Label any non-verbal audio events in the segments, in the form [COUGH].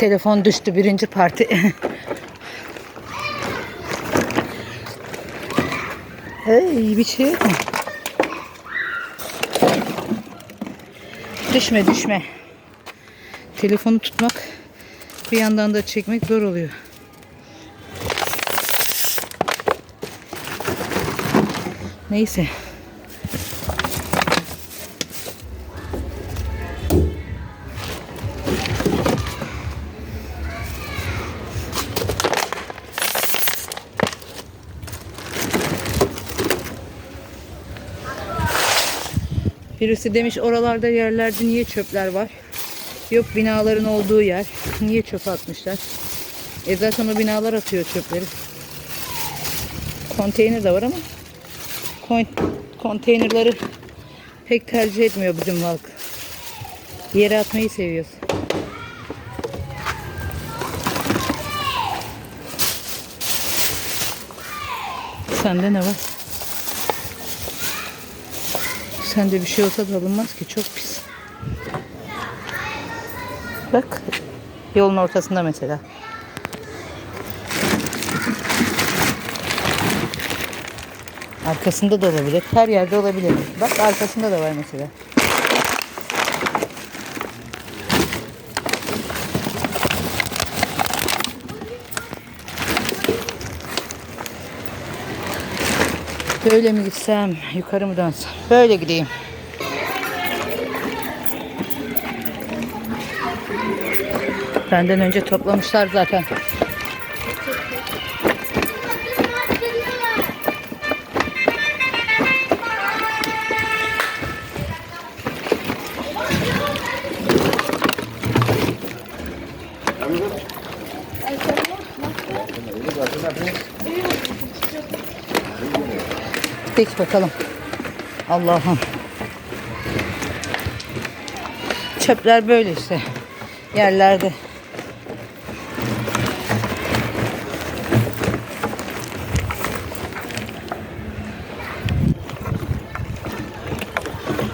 Telefon düştü birinci parti. [LAUGHS] hey bir şey? Düşme düşme. Telefonu tutmak bir yandan da çekmek zor oluyor. Neyse. Birisi demiş oralarda yerlerde niye çöpler var? Yok binaların olduğu yer. [LAUGHS] Niye çöp atmışlar? E zaten o binalar atıyor çöpleri. Konteyner de var ama kon- konteynerları pek tercih etmiyor bizim halk. Yere atmayı seviyoruz. Sende ne var? Sende bir şey olsa da alınmaz ki çok pis. Bak yolun ortasında mesela. Arkasında da olabilir. Her yerde olabilir. Bak arkasında da var mesela. Böyle mi gitsem, yukarı mı dönsem? Böyle gideyim. Benden önce toplamışlar zaten. Peki bakalım. Allah'ım. Çöpler böyle işte. Yerlerde.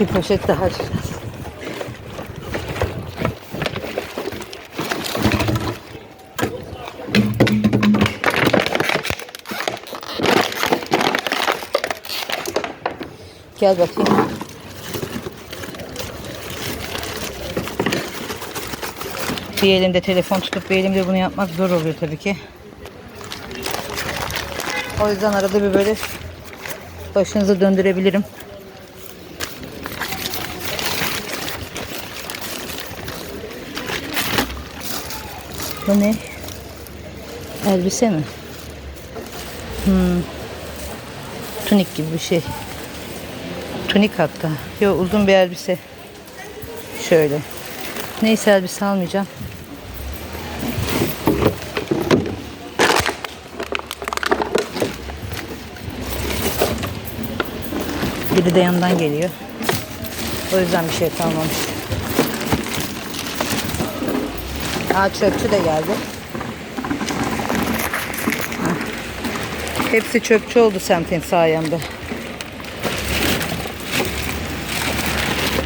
Bir poşet daha açacağız. Gel bakayım. Bir elimde telefon tutup bir elimde bunu yapmak zor oluyor tabii ki. O yüzden arada bir böyle başınızı döndürebilirim. Bu ne? Elbise mi? Hmm. Tunik gibi bir şey. Tunik hatta. Yok uzun bir elbise. Şöyle. Neyse elbise almayacağım. Biri de yandan geliyor. O yüzden bir şey kalmamış. Aa çöpçü de geldi. Hepsi çöpçü oldu semtin sayemde.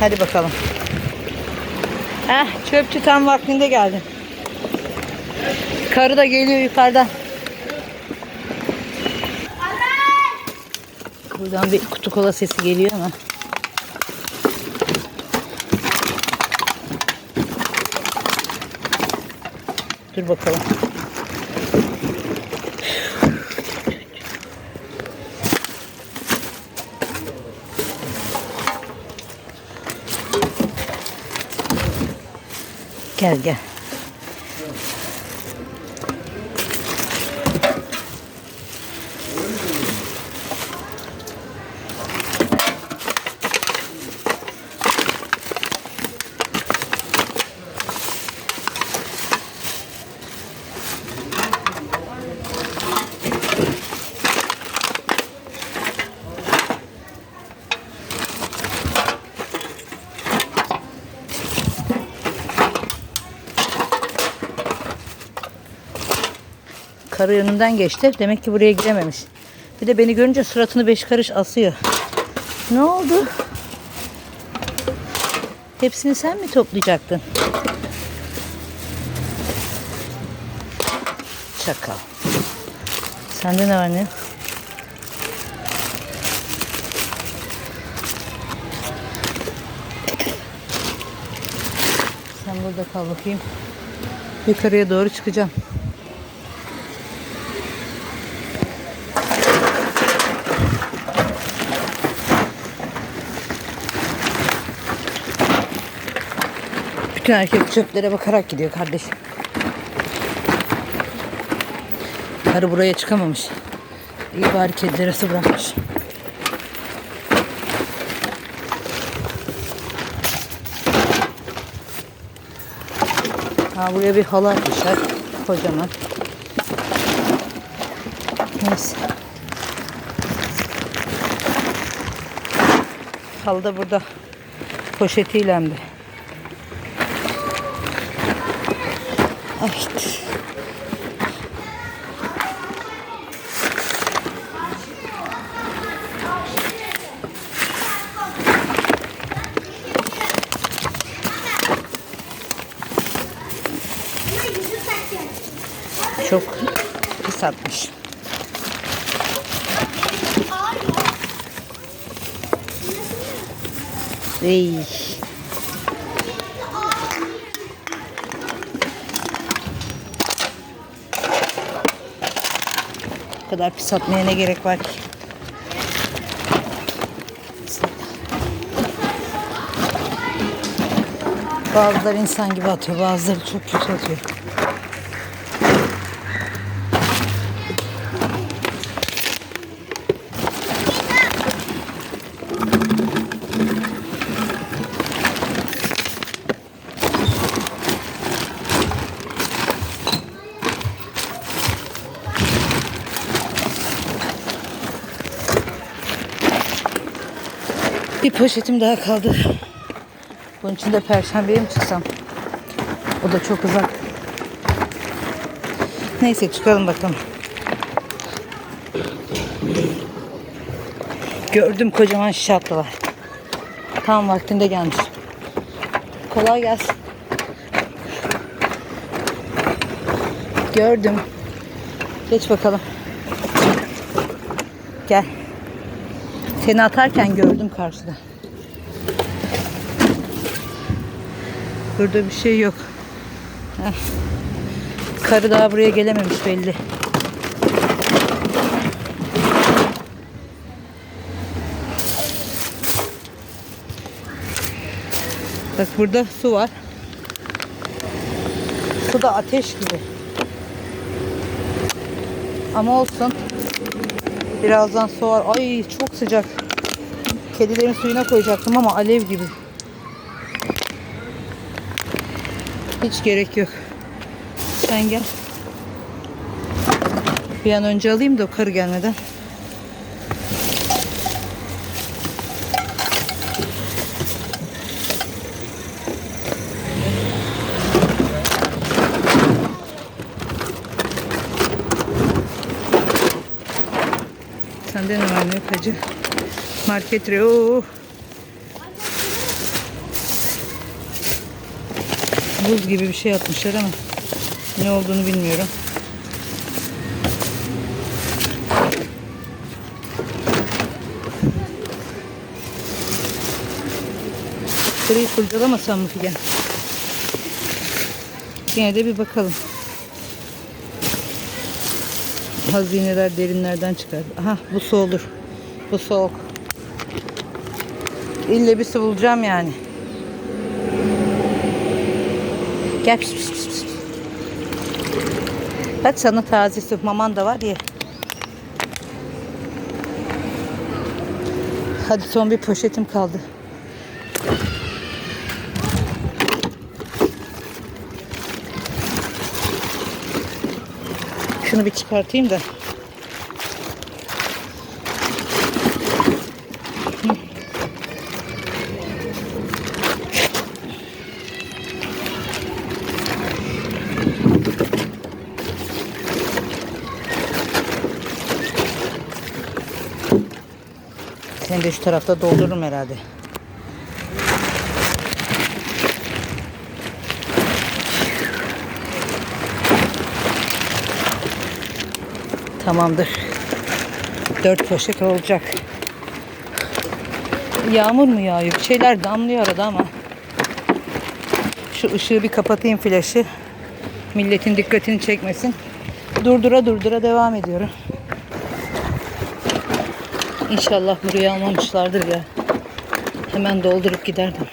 Hadi bakalım. Heh, çöpçü tam vaktinde geldi. Karı da geliyor yukarıdan. Buradan bir kutu kola sesi geliyor ama. Dur bakalım. Gel gel. Karı yanından geçti. Demek ki buraya girememiş. Bir de beni görünce suratını beş karış asıyor. Ne oldu? Hepsini sen mi toplayacaktın? Çakal. Sende ne var ne? Sen burada kal bakayım. Yukarıya doğru çıkacağım. Bütün erkek çöplere bakarak gidiyor kardeşim. Karı buraya çıkamamış. İyi bari kedilere su bırakmış. Ha buraya bir halı atmışlar. Kocaman. Neyse. Halı da burada poşetiyle bir. Ay. Çok pis atmış. Ey. Kadar pis atmaya ne gerek var ki? Bazıları insan gibi atıyor, bazıları çok kötü atıyor. Bir poşetim daha kaldı. Bunun için de perşembeye mi çıksam? O da çok uzak. Neyse çıkalım bakalım. Gördüm kocaman şişe attılar. Tam vaktinde gelmiş. Kolay gelsin. Gördüm. Geç bakalım. Gel. Seni atarken gördüm karşıda. Burada bir şey yok. Heh. Karı daha buraya gelememiş belli. Bak burada su var. Su da ateş gibi. Ama olsun. Birazdan soğar. Ay çok sıcak. Kedilerin suyuna koyacaktım ama alev gibi. Hiç gerek yok. Sen gel. Bir an önce alayım da o karı gelmeden. Sende ne var ne yok hacı? Market re. Oo. Buz gibi bir şey atmışlar ama ne olduğunu bilmiyorum. Burayı kurcalamasam mı Figen? Yine de bir bakalım. Hazineler derinlerden çıkar. Aha bu su olur. Bu soğuk. İlle bir su bulacağım yani. Gel pis pis pis pis. Bak sana taze su maman da var ya. Hadi son bir poşetim kaldı. Şunu bir çıkartayım da. Seni de şu tarafta doldururum herhalde. Tamamdır. Dört poşet olacak. Yağmur mu yağıyor? Bir şeyler damlıyor arada ama. Şu ışığı bir kapatayım flaşı. Milletin dikkatini çekmesin. Durdura durdura devam ediyorum. İnşallah buraya almamışlardır ya. Hemen doldurup giderdim.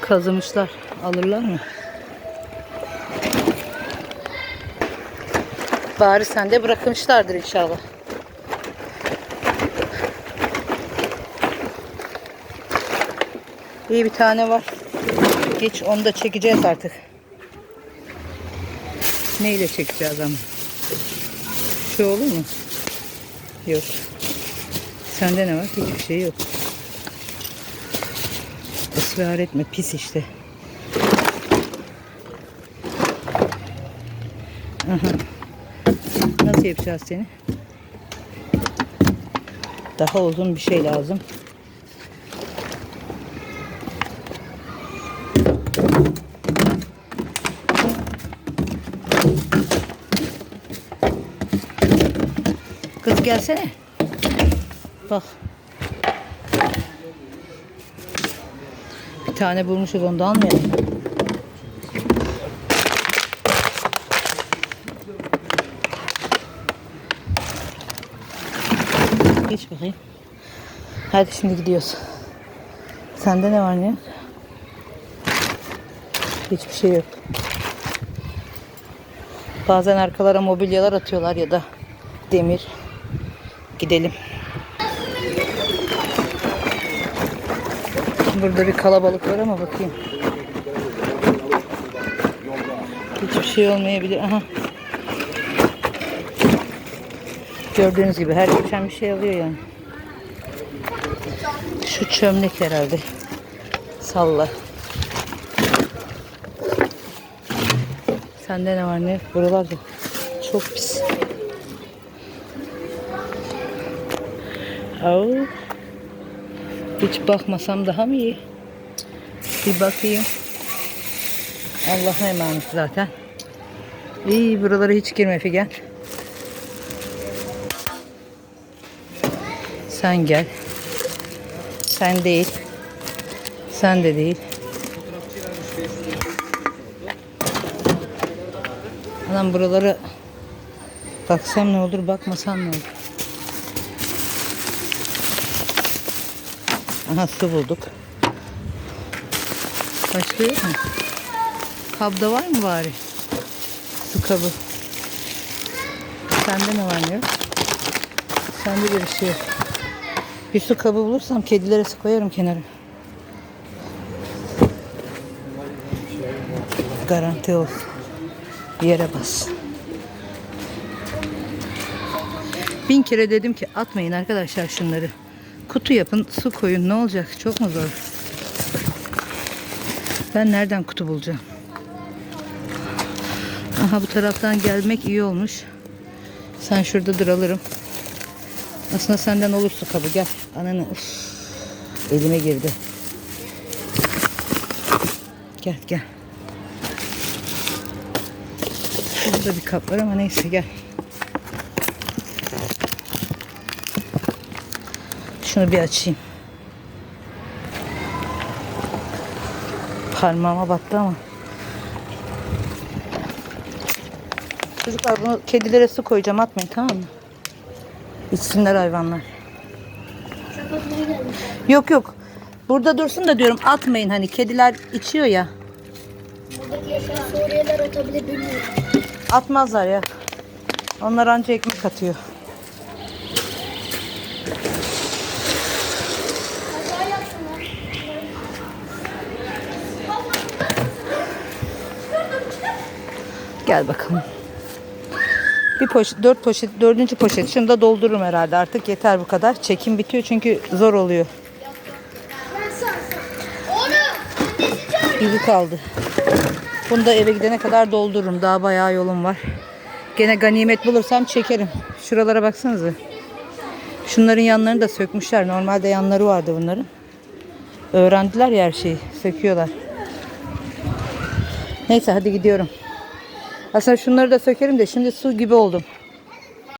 Kazımışlar. Alırlar mı? Bari sende bırakmışlardır inşallah. İyi bir tane var. Geç onu da çekeceğiz artık. Neyle çekeceğiz ama? Şu olur mu? Yok. Sende ne var? Hiçbir şey yok. Israr etme. Pis işte. Aha. Yapacağız seni? Daha uzun bir şey lazım. Kız gelsene. Bak. Bir tane bulmuşuz onu da almayalım. Bakayım. Hadi şimdi gidiyoruz. Sende ne var ne yok? Hiçbir şey yok. Bazen arkalara mobilyalar atıyorlar ya da demir. Gidelim. Burada bir kalabalık var ama bakayım. Hiçbir şey olmayabilir. Aha. Gördüğünüz gibi her geçen bir şey alıyor yani. Şu çömlek herhalde. Salla. Sende ne var ne? Buralar da çok pis. Au. Hiç bakmasam daha mı iyi? Bir bakayım. Allah'a emanet zaten. İyi buralara hiç girme Figen. Sen gel. Sen değil. Sen de değil. Adam buraları baksam ne olur, bakmasam ne olur. Aha su bulduk. Başka yok mu? Kabda var mı bari? Su kabı. Sende ne var ne yok? Sende de bir şey yok. Bir su kabı bulursam kedilere su koyarım kenara. Garanti ol. Yere bas. Bin kere dedim ki atmayın arkadaşlar şunları. Kutu yapın, su koyun. Ne olacak? Çok mu zor? Ben nereden kutu bulacağım? Aha bu taraftan gelmek iyi olmuş. Sen şurada dur alırım. Aslında senden olur su kabı. Gel. Ananı. Üf. Elime girdi. Gel gel. Burada bir kap var ama neyse gel. Şunu bir açayım. Parmağıma battı ama. Çocuklar bunu kedilere su koyacağım atmayın tamam mı? İçsinler hayvanlar. Yok yok. Burada dursun da diyorum atmayın hani kediler içiyor ya. Buradaki yaşayan Suriyeliler atabilir bilmiyorum. Atmazlar ya. Onlar anca ekmek atıyor. Gel bakalım. Bir poşet, dört poşet, dördüncü poşet. Şunu da doldururum herhalde artık yeter bu kadar. Çekim bitiyor çünkü zor oluyor. Biri kaldı. Bunu da eve gidene kadar doldururum. Daha bayağı yolum var. Gene ganimet bulursam çekerim. Şuralara baksanıza. Şunların yanlarını da sökmüşler. Normalde yanları vardı bunların. Öğrendiler ya her şeyi. Söküyorlar. Neyse hadi gidiyorum. Aslında şunları da sökerim de şimdi su gibi oldum.